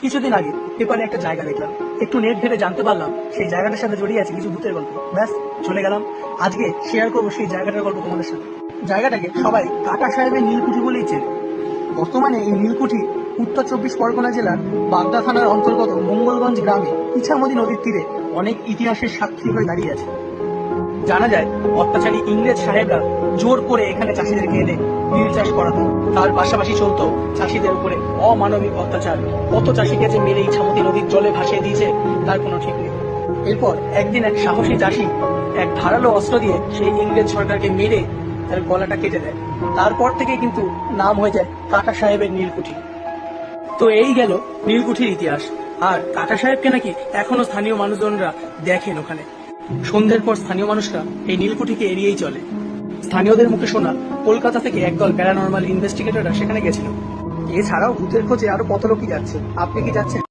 কিছুদিন আগে পেপারে একটা জায়গা দেখলাম। একটু নেট ঘেটে জানতে পারলাম সেই জায়গাটার সাথে জড়িয়ে আছে কিছু ভূতের গল্প। ব্যাস, চলে গেলাম। আজকে শেয়ার করব সেই জায়গাটার গল্প তোমাদের সাথে। জায়গাটাকে সবাই কাকা সাহেবের নীলকুঠি বলেই চেনে। বর্তমানে এই নীলকুঠি উত্তর চব্বিশ পরগনা জেলার বাগদা থানার অন্তর্গত মঙ্গলগঞ্জ গ্রামে ইছামতি নদীর তীরে অনেক ইতিহাসের সাক্ষী হয়ে দাঁড়িয়ে আছে। জানা যায়, অত্যাচারী ইংরেজ সাহেবরা জোর করে এখানে চাষিদেরকে এনে নীল চাষ করাতো। তার পাশাপাশি চলতো চাষিদের উপরে অমানবিক অত্যাচার। কত চাষিকে যে মেরে ইছামতি নদীর জলে ভাসিয়ে দিয়েছে, তার কোনো ঠিক নেই। এরপর একদিন এক সাহসী চাষি এক ধারালো অস্ত্র দিয়ে সেই ইংরেজ সরকারকে মেরে তার গলাটা কেটে দেয়। তারপর থেকে কিন্তু নাম হয়ে যায় কাকা সাহেবের নীলকুঠি। তো এই গেল নীলকুঠির ইতিহাস। আর কাকা সাহেবকে নাকি এখনও স্থানীয় মানুষজনরা দেখেন ওখানে। সন্ধ্যের পর স্থানীয় মানুষরা এই নীলকুঠিকে এড়িয়েই চলে। স্থানীয়দের মুখে শোনা কলকাতা থেকে একদল প্যারানর্মাল ইনভেস্টিগেটররা সেখানে গেছিল। এছাড়াও ভূতের খোঁজে আরও কত লোকই যাচ্ছে। আপনি কি যাচ্ছেন?